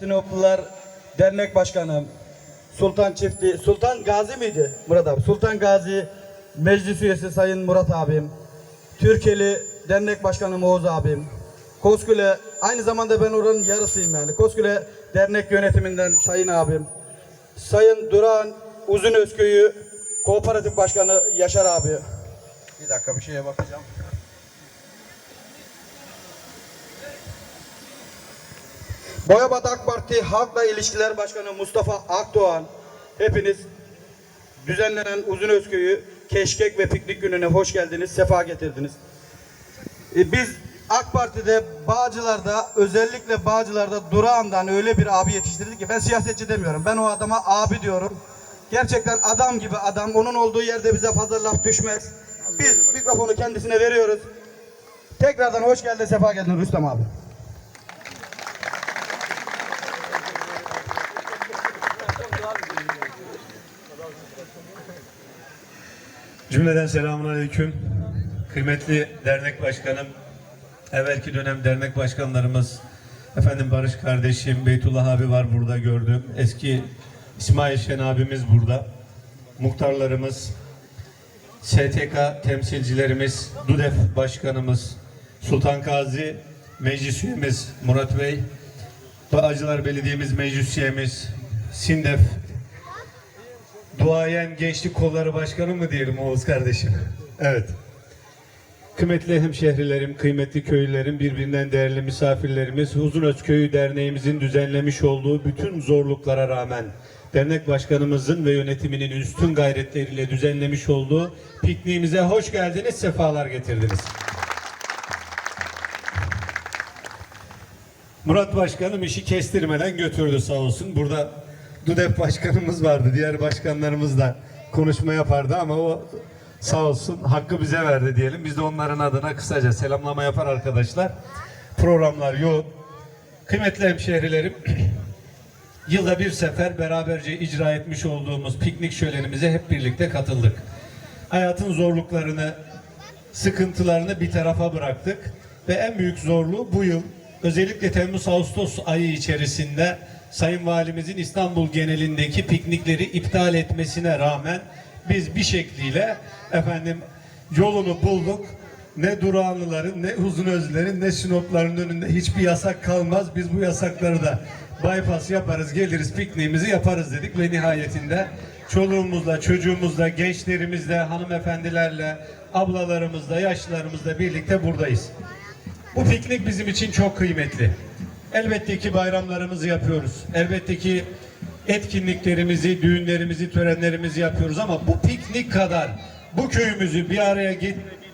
Sinoplular Dernek Başkanım Sultan Çifti, Sultan Gazi miydi Murat abi? Sultan Gazi Meclis Üyesi Sayın Murat abim, Türkeli Dernek Başkanım Oğuz abim, Kosküle, aynı zamanda ben oranın yarısıyım yani. Kosküle Dernek Yönetiminden Sayın abim, Sayın Duran Uzun Özköy'ü Kooperatif Başkanı Yaşar abi. Bir dakika bir şeye bakacağım. Boyabat AK Parti Halkla İlişkiler Başkanı Mustafa Akdoğan hepiniz düzenlenen Uzun Özköy'ü Keşkek ve Piknik Günü'ne hoş geldiniz, sefa getirdiniz. E, Biz AK Parti'de Bağcılar'da özellikle Bağcılar'da Durağan'dan öyle bir abi yetiştirdik ki ben siyasetçi demiyorum. Ben o adama abi diyorum. Gerçekten adam gibi adam. Onun olduğu yerde bize fazla laf düşmez. Biz mikrofonu kendisine veriyoruz. Tekrardan hoş geldin, sefa geldin Rüstem abi. Cümleden selamun aleyküm. Kıymetli dernek başkanım, evvelki dönem dernek başkanlarımız, efendim Barış kardeşim, Beytullah abi var burada gördüm. Eski İsmail Şen abimiz burada. Muhtarlarımız, STK temsilcilerimiz, DUDEF başkanımız, Sultan Gazi meclis üyemiz Murat Bey, Bağcılar Belediye'miz meclis üyemiz, SİNDEF Duayen Gençlik Kolları Başkanı mı diyelim Oğuz kardeşim? Evet. Kıymetli hemşehrilerim, kıymetli köylülerim, birbirinden değerli misafirlerimiz, Uzunöz Köyü Derneğimizin düzenlemiş olduğu bütün zorluklara rağmen dernek başkanımızın ve yönetiminin üstün gayretleriyle düzenlemiş olduğu pikniğimize hoş geldiniz, sefalar getirdiniz. Murat Başkanım işi kestirmeden götürdü sağ olsun. Burada DUDEP başkanımız vardı. Diğer başkanlarımız da konuşma yapardı ama o sağ olsun hakkı bize verdi diyelim. Biz de onların adına kısaca selamlama yapar arkadaşlar. Programlar yoğun. Kıymetli hemşehrilerim, yılda bir sefer beraberce icra etmiş olduğumuz piknik şölenimize hep birlikte katıldık. Hayatın zorluklarını, sıkıntılarını bir tarafa bıraktık ve en büyük zorluğu bu yıl özellikle Temmuz-Ağustos ayı içerisinde Sayın Valimizin İstanbul genelindeki piknikleri iptal etmesine rağmen biz bir şekliyle efendim yolunu bulduk. Ne Durağanlıların, ne Uzunözlerin, ne Sinopların önünde hiçbir yasak kalmaz. Biz bu yasakları da bypass yaparız, geliriz, pikniğimizi yaparız dedik ve nihayetinde çoluğumuzla, çocuğumuzla, gençlerimizle, hanımefendilerle, ablalarımızla, yaşlılarımızla birlikte buradayız. Bu piknik bizim için çok kıymetli. Elbette ki bayramlarımızı yapıyoruz. Elbette ki etkinliklerimizi, düğünlerimizi, törenlerimizi yapıyoruz ama bu piknik kadar bu köyümüzü bir araya getirmek